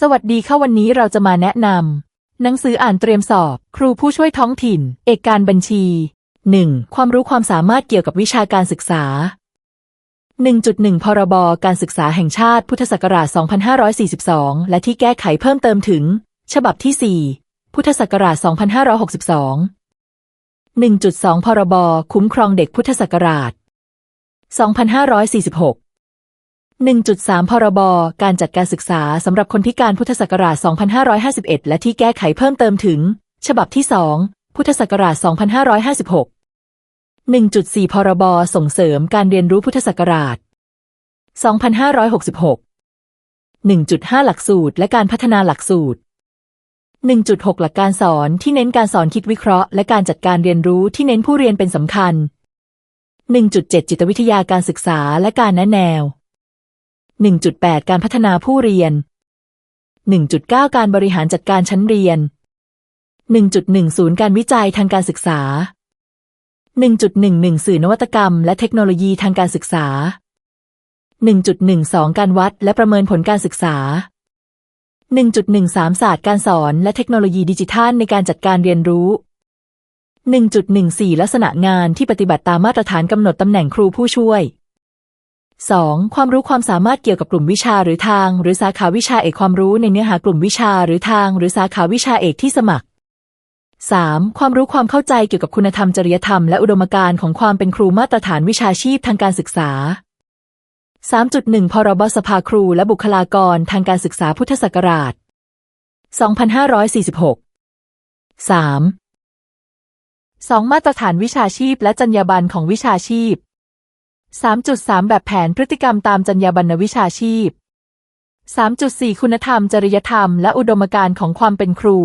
สวัสดีค่ะวันนี้เราจะมาแนะนำหนังสืออ่านเตรียมสอบ ครูผู้ช่วยท้องถิ่น เอกการบัญชี 1. ความรู้ความสามารถเกี่ยวกับวิชาการศึกษา 1.1 พรบ การศึกษาแห่งชาติพุทธศักราช 2542 และที่แก้ไขเพิ่มเติมถึง ฉบับที่ 4 พุทธศักราช 2562 1.2 พรบ คุ้มครองเด็กพุทธศักราช 2546 1.3 พรบ การจัดการศึกษาสำหรับคนพิการพุทธศักราช 2551 และที่แก้ไขเพิ่มเติมถึง ฉบับที่ 2 พุทธศักราช 2556 1.4 พรบ ส่งเสริมการเรียนรู้พุทธศักราช 2566 1.5 หลักสูตร และการพัฒนาหลักสูตร 1.6 หลักการสอนที่เน้นการสอนคิดวิเคราะห์ และการจัดการเรียนรู้ที่เน้นผู้เรียนเป็นสำคัญ 1.7 จิตวิทยาการศึกษาและการแนะแนว 1.8 การพัฒนาผู้เรียน 1.9 การบริหารจัดการชั้นเรียน 1.1ศูนย์การวิจัยทางการศึกษา 1.11 สื่อนวัตกรรม และเทคโนโลยีทางการศึกษา 1.12 การวัดและประเมินผลการศึกษา 1.13 ศาสตร์การสอนและเทคโนโลยีดิจิทัลในการจัดการเรียนรู้ 1.14 ลักษณะงานที่ปฏิบัติตามมาตรฐานกำหนดตำแหน่งครูผู้ช่วย 2. ความรู้ความสามารถเกี่ยวกับกลุ่มวิชาหรือทาง หรือสาขาวิชาเอกความรู้ในเนื้อหากลุ่มวิชาหรือทาง หรือสาขาวิชาเอกที่สมัคร 3. ความรู้ความเข้าใจเกี่ยวกับคุณธรรมจริยธรรมและอุดมการณ์ของความเป็นครูมาตรฐานวิชาชีพทางการศึกษา 3.1 พรบสภาครูและบุคลากรทางการศึกษาพุทธศักราช 2546 3. 2. มาตรฐานวิชาชีพและจรรยาบรรณของวิชาชีพ 3.3 แบบแผนพฤติกรรมตามจรรยาบรรณวิชาชีพ 3.4 คุณธรรม จริยธรรม และอุดมการณ์ของความเป็นครู